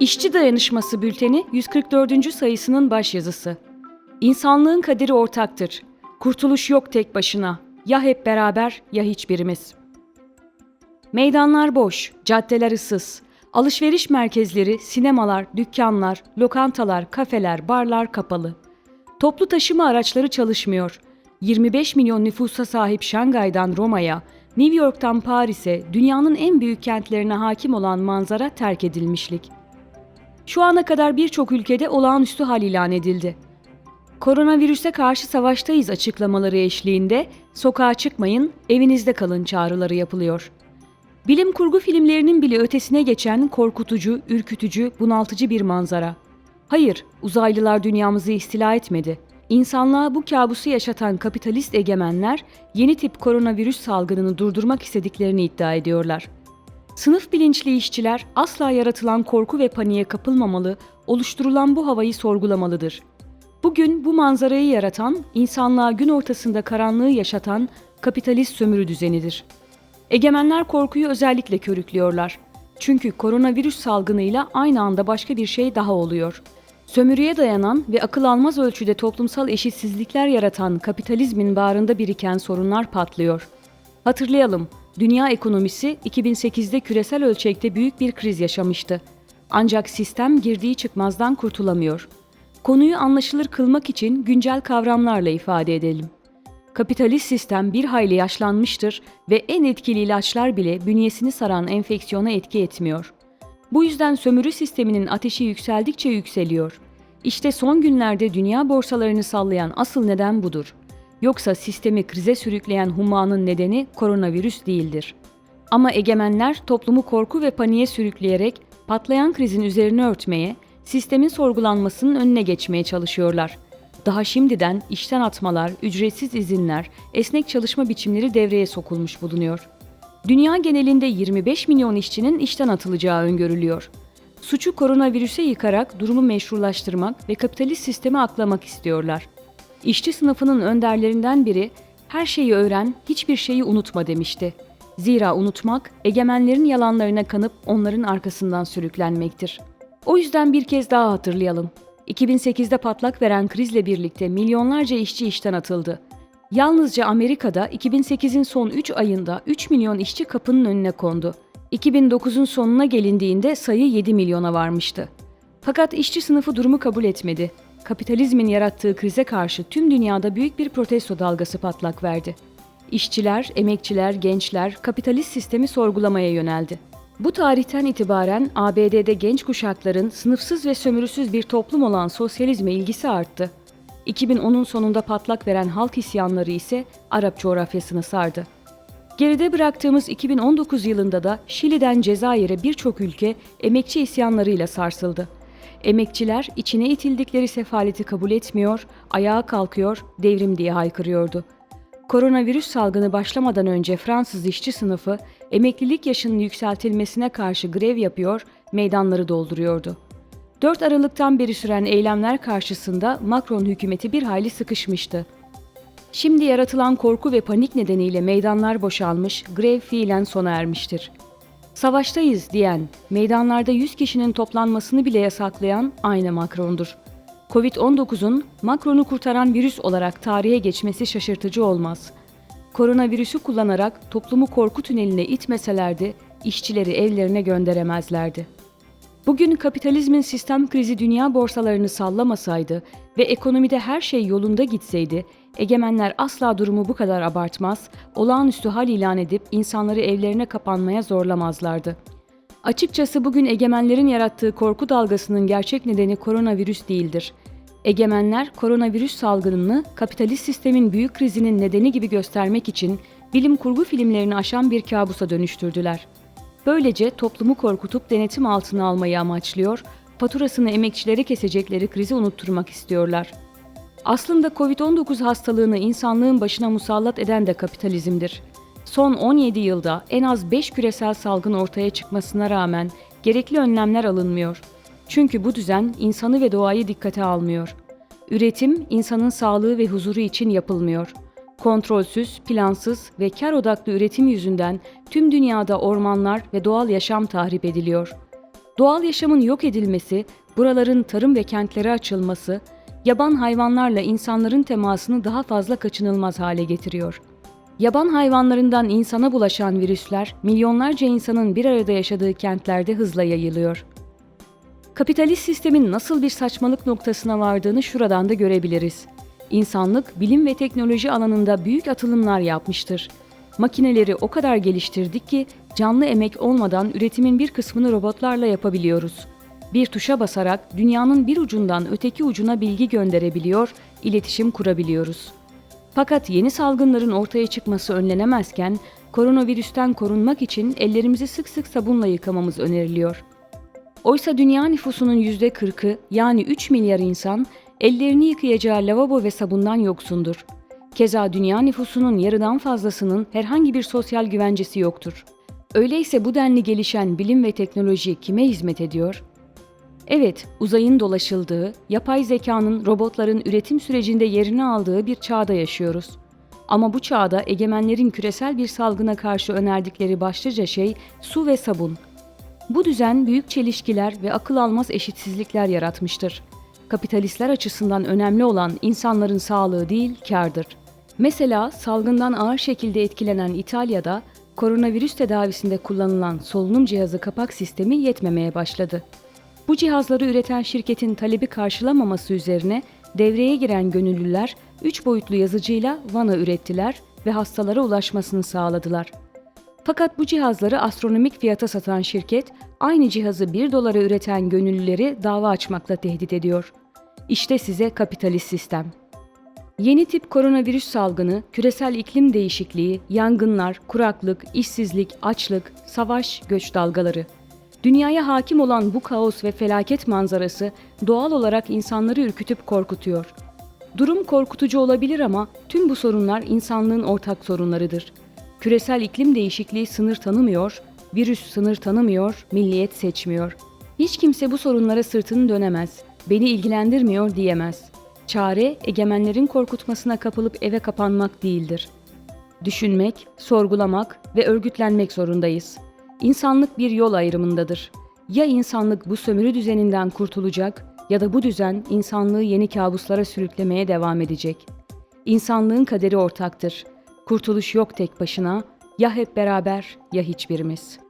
İşçi Dayanışması Bülteni 144. sayısının başyazısı. İnsanlığın kaderi ortaktır. Kurtuluş yok tek başına. Ya hep beraber ya hiçbirimiz. Meydanlar boş, caddeler ıssız. Alışveriş merkezleri, sinemalar, dükkanlar, lokantalar, kafeler, barlar kapalı. Toplu taşıma araçları çalışmıyor. 25 milyon nüfusa sahip Şangay'dan Roma'ya, New York'tan Paris'e, dünyanın en büyük kentlerine hakim olan manzara terk edilmişlik. Şu ana kadar birçok ülkede olağanüstü hal ilan edildi. Koronavirüse karşı savaştayız açıklamaları eşliğinde sokağa çıkmayın, evinizde kalın çağrıları yapılıyor. Bilim kurgu filmlerinin bile ötesine geçen korkutucu, ürkütücü, bunaltıcı bir manzara. Hayır, uzaylılar dünyamızı istila etmedi. İnsanlığa bu kabusu yaşatan kapitalist egemenler yeni tip koronavirüs salgınını durdurmak istediklerini iddia ediyorlar. Sınıf bilinçli işçiler asla yaratılan korku ve paniğe kapılmamalı, oluşturulan bu havayı sorgulamalıdır. Bugün bu manzarayı yaratan, insanlığa gün ortasında karanlığı yaşatan kapitalist sömürü düzenidir. Egemenler korkuyu özellikle körüklüyorlar. Çünkü koronavirüs salgınıyla aynı anda başka bir şey daha oluyor. Sömürüye dayanan ve akıl almaz ölçüde toplumsal eşitsizlikler yaratan kapitalizmin bağrında biriken sorunlar patlıyor. Hatırlayalım, dünya ekonomisi 2008'de küresel ölçekte büyük bir kriz yaşamıştı. Ancak sistem girdiği çıkmazdan kurtulamıyor. Konuyu anlaşılır kılmak için güncel kavramlarla ifade edelim. Kapitalist sistem bir hayli yaşlanmıştır ve en etkili ilaçlar bile bünyesini saran enfeksiyona etki etmiyor. Bu yüzden sömürü sisteminin ateşi yükseldikçe yükseliyor. İşte son günlerde dünya borsalarını sallayan asıl neden budur. Yoksa sistemi krize sürükleyen hummanın nedeni koronavirüs değildir. Ama egemenler toplumu korku ve paniğe sürükleyerek patlayan krizin üzerine örtmeye, sistemin sorgulanmasının önüne geçmeye çalışıyorlar. Daha şimdiden işten atmalar, ücretsiz izinler, esnek çalışma biçimleri devreye sokulmuş bulunuyor. Dünya genelinde 25 milyon işçinin işten atılacağı öngörülüyor. Suçu koronavirüse yıkarak durumu meşrulaştırmak ve kapitalist sistemi aklamak istiyorlar. İşçi sınıfının önderlerinden biri her şeyi öğren, hiçbir şeyi unutma demişti. Zira unutmak egemenlerin yalanlarına kanıp onların arkasından sürüklenmektir. O yüzden bir kez daha hatırlayalım. 2008'de patlak veren krizle birlikte milyonlarca işçi işten atıldı. Yalnızca Amerika'da 2008'in son 3 ayında 3 milyon işçi kapının önüne kondu. 2009'un sonuna gelindiğinde sayı 7 milyona varmıştı. Fakat işçi sınıfı durumu kabul etmedi. Kapitalizmin yarattığı krize karşı tüm dünyada büyük bir protesto dalgası patlak verdi. İşçiler, emekçiler, gençler kapitalist sistemi sorgulamaya yöneldi. Bu tarihten itibaren ABD'de genç kuşakların sınıfsız ve sömürüsüz bir toplum olan sosyalizme ilgisi arttı. 2010'un sonunda patlak veren halk isyanları ise Arap coğrafyasını sardı. Geride bıraktığımız 2019 yılında da Şili'den Cezayir'e birçok ülke emekçi isyanlarıyla sarsıldı. Emekçiler içine itildikleri sefaleti kabul etmiyor, ayağa kalkıyor, devrim diye haykırıyordu. Koronavirüs salgını başlamadan önce Fransız işçi sınıfı emeklilik yaşının yükseltilmesine karşı grev yapıyor, meydanları dolduruyordu. 4 Aralık'tan beri süren eylemler karşısında Macron hükümeti bir hayli sıkışmıştı. Şimdi yaratılan korku ve panik nedeniyle meydanlar boşalmış, grev fiilen sona ermiştir. Savaştayız diyen, meydanlarda 100 kişinin toplanmasını bile yasaklayan aynı Macron'dur. Covid-19'un Macron'u kurtaran virüs olarak tarihe geçmesi şaşırtıcı olmaz. Koronavirüsü kullanarak toplumu korku tüneline itmeselerdi, işçileri evlerine gönderemezlerdi. Bugün kapitalizmin sistem krizi dünya borsalarını sallamasaydı ve ekonomide her şey yolunda gitseydi, egemenler asla durumu bu kadar abartmaz, olağanüstü hal ilan edip insanları evlerine kapanmaya zorlamazlardı. Açıkçası bugün egemenlerin yarattığı korku dalgasının gerçek nedeni koronavirüs değildir. Egemenler koronavirüs salgınını kapitalist sistemin büyük krizinin nedeni gibi göstermek için bilim kurgu filmlerini aşan bir kabusa dönüştürdüler. Böylece toplumu korkutup denetim altına almayı amaçlıyor, faturasını emekçilere kesecekleri krizi unutturmak istiyorlar. Aslında Covid-19 hastalığını insanlığın başına musallat eden de kapitalizmdir. Son 17 yılda en az 5 küresel salgın ortaya çıkmasına rağmen gerekli önlemler alınmıyor. Çünkü bu düzen insanı ve doğayı dikkate almıyor. Üretim insanın sağlığı ve huzuru için yapılmıyor. Kontrolsüz, plansız ve kar odaklı üretim yüzünden tüm dünyada ormanlar ve doğal yaşam tahrip ediliyor. Doğal yaşamın yok edilmesi, buraların tarım ve kentlere açılması, yaban hayvanlarla insanların temasını daha fazla kaçınılmaz hale getiriyor. Yaban hayvanlarından insana bulaşan virüsler, milyonlarca insanın bir arada yaşadığı kentlerde hızla yayılıyor. Kapitalist sistemin nasıl bir saçmalık noktasına vardığını şuradan da görebiliriz. İnsanlık bilim ve teknoloji alanında büyük atılımlar yapmıştır. Makineleri o kadar geliştirdik ki canlı emek olmadan üretimin bir kısmını robotlarla yapabiliyoruz. Bir tuşa basarak dünyanın bir ucundan öteki ucuna bilgi gönderebiliyor, iletişim kurabiliyoruz. Fakat yeni salgınların ortaya çıkması önlenemezken koronavirüsten korunmak için ellerimizi sık sık sabunla yıkamamız öneriliyor. Oysa dünya nüfusunun %40'ı yani 3 milyar insan ellerini yıkayacağı lavabo ve sabundan yoksundur. Keza dünya nüfusunun yarıdan fazlasının herhangi bir sosyal güvencesi yoktur. Öyleyse bu denli gelişen bilim ve teknoloji kime hizmet ediyor? Evet, uzayın dolaşıldığı, yapay zekanın robotların üretim sürecinde yerini aldığı bir çağda yaşıyoruz. Ama bu çağda egemenlerin küresel bir salgına karşı önerdikleri başlıca şey su ve sabun. Bu düzen büyük çelişkiler ve akıl almaz eşitsizlikler yaratmıştır. Kapitalistler açısından önemli olan insanların sağlığı değil, kârdır. Mesela salgından ağır şekilde etkilenen İtalya'da koronavirüs tedavisinde kullanılan solunum cihazı kapak sistemi yetmemeye başladı. Bu cihazları üreten şirketin talebi karşılamaması üzerine devreye giren gönüllüler 3 boyutlu yazıcıyla vana ürettiler ve hastalara ulaşmasını sağladılar. Fakat bu cihazları astronomik fiyata satan şirket aynı cihazı 1 dolara üreten gönüllüleri dava açmakla tehdit ediyor. İşte size kapitalist sistem. Yeni tip koronavirüs salgını, küresel iklim değişikliği, yangınlar, kuraklık, işsizlik, açlık, savaş, göç dalgaları. Dünyaya hakim olan bu kaos ve felaket manzarası doğal olarak insanları ürkütüp korkutuyor. Durum korkutucu olabilir ama tüm bu sorunlar insanlığın ortak sorunlarıdır. Küresel iklim değişikliği sınır tanımıyor, virüs sınır tanımıyor, milliyet seçmiyor. Hiç kimse bu sorunlara sırtını dönemez, beni ilgilendirmiyor diyemez. Çare egemenlerin korkutmasına kapılıp eve kapanmak değildir. Düşünmek, sorgulamak ve örgütlenmek zorundayız. İnsanlık bir yol ayrımındadır. Ya insanlık bu sömürü düzeninden kurtulacak ya da bu düzen insanlığı yeni kabuslara sürüklemeye devam edecek. İnsanlığın kaderi ortaktır. Kurtuluş yok tek başına, ya hep beraber ya hiçbirimiz.''